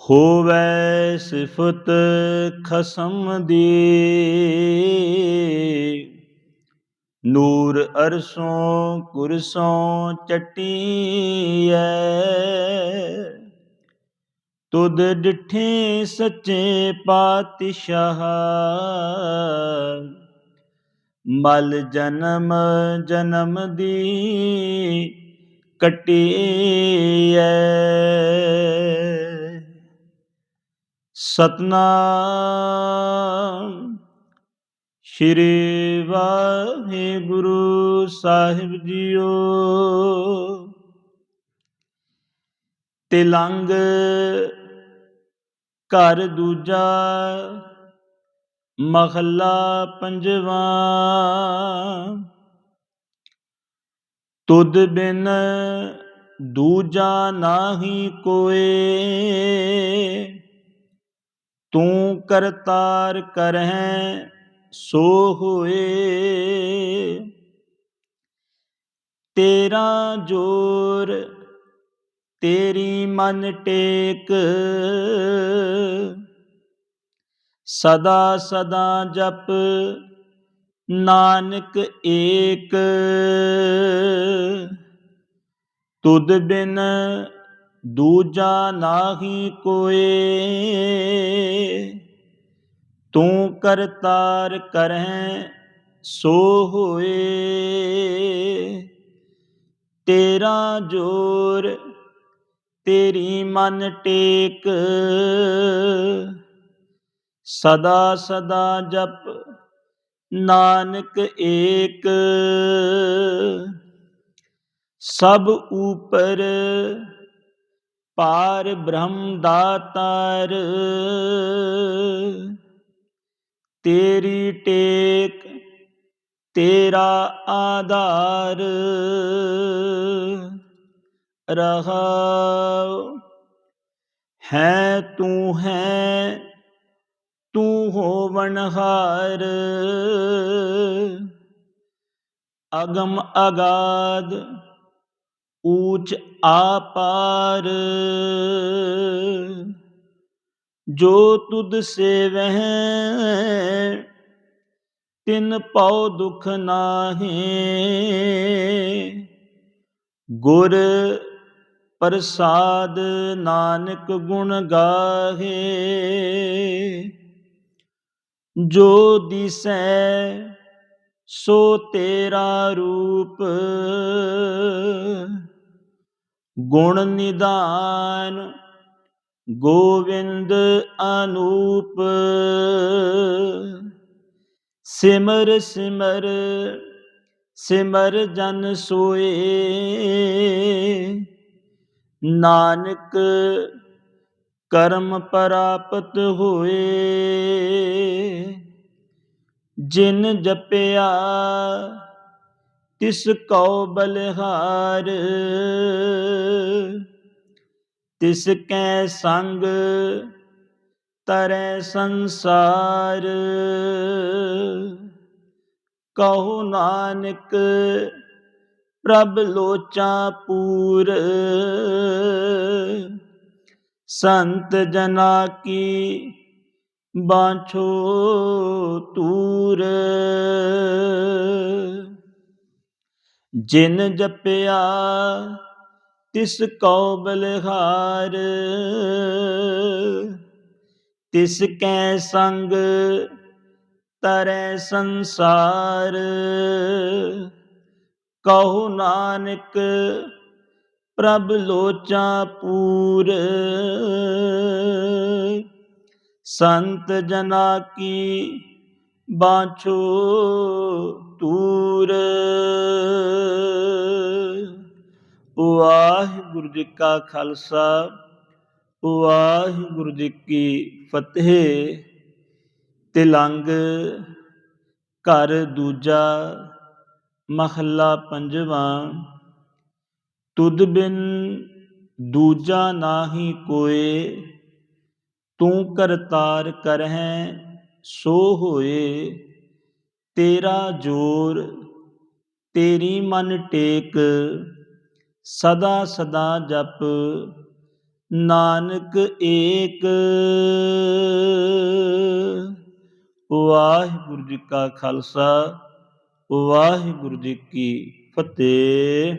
ਹੋਵੈ ਸਿਫਤ ਖਸਮ ਦੀ। ਨੂਰ ਅਰਸੋਂ ਕੁਰਸੋਂ ਚਟੀਐ। ਤੁਧ ਡਿਠੇ ਸੱਚੇ ਪਾਤਸ਼ਾਹ। ਮਲ ਜਨਮ ਜਨਮ ਦੀ ਕਟੀਐ। ਸਤਨਾਮ। ਸ਼੍ਰੀ ਵਾਹਿਗੁਰੂ ਸਾਹਿਬ ਜੀਓ। ਤਿਲੰਗ ਘਰ ਦੂਜਾ, ਮਹੱਲਾ ਪੰਜਵਾਂ। ਤੁਧ ਬਿਨ ਦੂਜਾ ਨਾਹੀ ਕੋਏ। ਤੂੰ ਕਰਤਾਰ ਕਰਹਿ ਸੋ ਹੋਏ। ਤੇਰਾ ਜੋਰ ਤੇਰੀ ਮਨ ਟੇਕ। ਸਦਾ ਸਦਾ ਜਪ ਨਾਨਕ ਏਕ। ਤੁਧ ਬਿਨ ਦੂਜਾ ਨਾਹੀ ਕੋਏ, ਤੂੰ ਕਰਤਾਰ ਕਰਹਿ ਸੋ ਹੋਏ। ਤੇਰਾ ਜੋਰ ਤੇਰੀ ਮਨ ਟੇਕ, ਸਦਾ ਸਦਾ ਜਪ ਨਾਨਕ ਏਕ। ਸਭ ਉਪਰ ਪਾਰ ਬ੍ਰਹਮ ਦਾਤਾਰ। ਤੇਰੀ ਟੇਕ ਤੇਰਾ ਆਧਾਰ। ਰਹਾਉ, ਹੈ ਤੂੰ ਹੈ, ਤੂੰ ਹੋਵਨਹਾਰ ਅਗਮ ਅਗਾਦ ਊਚ ਆਪਾਰ। ਜੋ ਤੁਧ ਸੇਵਹਿ, ਤਿਨ ਪਉ ਦੁਖ ਨਾਹੀ। ਗੁਰ ਪ੍ਰਸਾਦ ਨਾਨਕ ਗੁਣ ਗਾਹੇ। ਜੋ ਦਿਸੈ, ਸੋ ਤੇਰਾ ਰੂਪ ਗੁਣ ਨਿਦਾਨ ਗੋਵਿੰਦ ਅਨੂਪ। ਸਿਮਰ ਸਿਮਰ ਸਿਮਰ ਜਨ ਸੋਏ। ਨਾਨਕ ਕਰਮ ਪ੍ਰਾਪਤ ਹੋਏ। ਜਿਨ ਜਪਿਆ ਤਿਸ ਕਉ ਬਲਿਹਾਰ। ਤਿਸ ਕੈ ਸੰਗ ਤਰੈ ਸੰਸਾਰ। ਕਹੋ ਨਾਨਕ ਪ੍ਰਭ ਲੋਚਾ ਪੂਰ। ਸੰਤ ਜਨਾ ਕੀ ਬਾਛੋ ਤੂਰ। ਜਿਨ ਜਪਿਆ, ਤਿਸ ਕਉ ਬਲਿਹਾਰ। ਤਿਸ ਕੈ ਸੰਗ ਤਰੈ ਸੰਸਾਰ। ਕਹੋ ਨਾਨਕ ਪ੍ਰਭ ਲੋਚਾ ਪੂਰ। ਸੰਤ ਜਨਾ ਕੀ ਬਾਛੋ ਤੂਰ ਵਾਹਿਗੁਰੂ ਜੀ ਕਾ ਖਾਲਸਾ, ਵਾਹਿਗੁਰੂ ਜੀ ਕੀ ਫਤਿਹ। ਤਿਲੰਗ ਘਰ ਦੂਜਾ, ਮਹੱਲਾ ਪੰਜਵਾਂ। ਤੁਧ ਬਿਨ ਦੂਜਾ ਨਾਹੀ ਕੋਏ, ਤੂੰ ਕਰਤਾਰ ਕਰਹਿ ਸੋ ਹੋਏ। ਤੇਰਾ ਜੋਰ ਤੇਰੀ ਮਨ ਟੇਕ ਸਦਾ ਸਦਾ ਜਪ ਨਾਨਕ ਏਕ। ਵਾਹਿਗੁਰੂ ਜੀ ਕਾ ਖਾਲਸਾ ਵਾਹਿਗੁਰੂ ਜੀ ਕੀ ਫਤਿਹ।